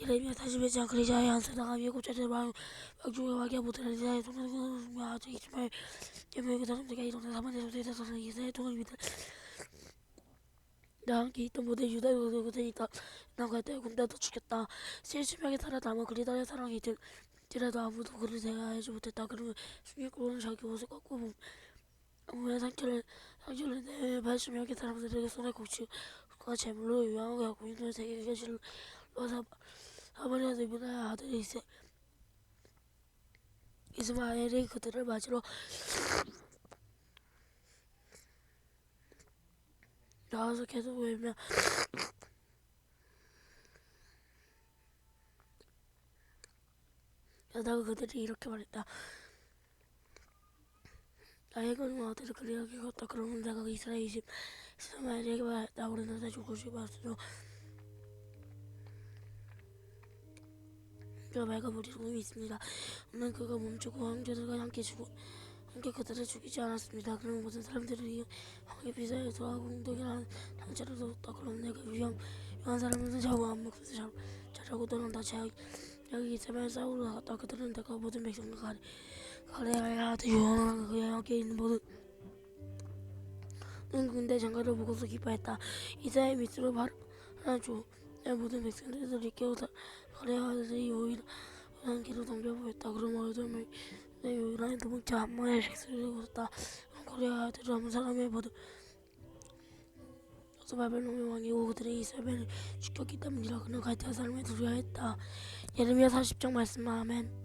예레미야 40장 그리자의 한세다가 예고자들 왕중의 왕이 못하는 이사의 동생은 아주 이스마엘 예명의 그 사람들과 이동한 사만의 소대에서는 이사의 동을 믿어 나 함께 있던 모든 유다의 고생이다 나가 때 군대도 죽였다 실수명에 살아남아 그리다의 사랑이 들 지라도 아무도 그를 대하지 못했다 그러면 중립국은 자기 옷을 꺾고 몸에 상처를 상처를 내 발수명의 사람들에게 손에 곡치과 갖고 있는 세계 계시 아버지의 문화의 아들이 이세 이스마엘이 그들을 맞으러 나와서 계속 울며 여다가 그들이 이렇게 말했다. 나의 그는 아들을 그리하게 걷다. 그러면 내가 이스라엘 집 이스마엘에게 말했다. 우리는 다 죽을 수 없으며 말과 우리 손이 있습니다. 오늘 그가 멈추고 황제들과 함께 죽고 함께 그들을 죽이지 않았습니다. 그런 모든 사람들이 황의 비사에 들어가고 웅덩이라는 상처를 뒀다. 그럼 내가 위험 위한 사람은 자고 안 먹고 자 자라고 떠난다. 자 여기 이스마엘 싸우러 나갔다. 그들은 내가 모든 백성을 가리 가려야 하되 유황한 그의 함께 있는 모든 는 군대 장관을 보고서 기뻐했다. 이사의 밑으로 바라줘. 내 모든 백성들을 깨우다 하되 요일한 길을 덤벼보였다. 그럼 어둠을 내 요일한 도망쳐 한 마리의 백성을 웃었다. 하되 아무 사람의 모든 어서 바벨론의 왕이고 그들의 이스라엘을 죽였기 때문이라 그는 갈대아 사람을 두려워했다. 예레미야 40장 말씀 아멘.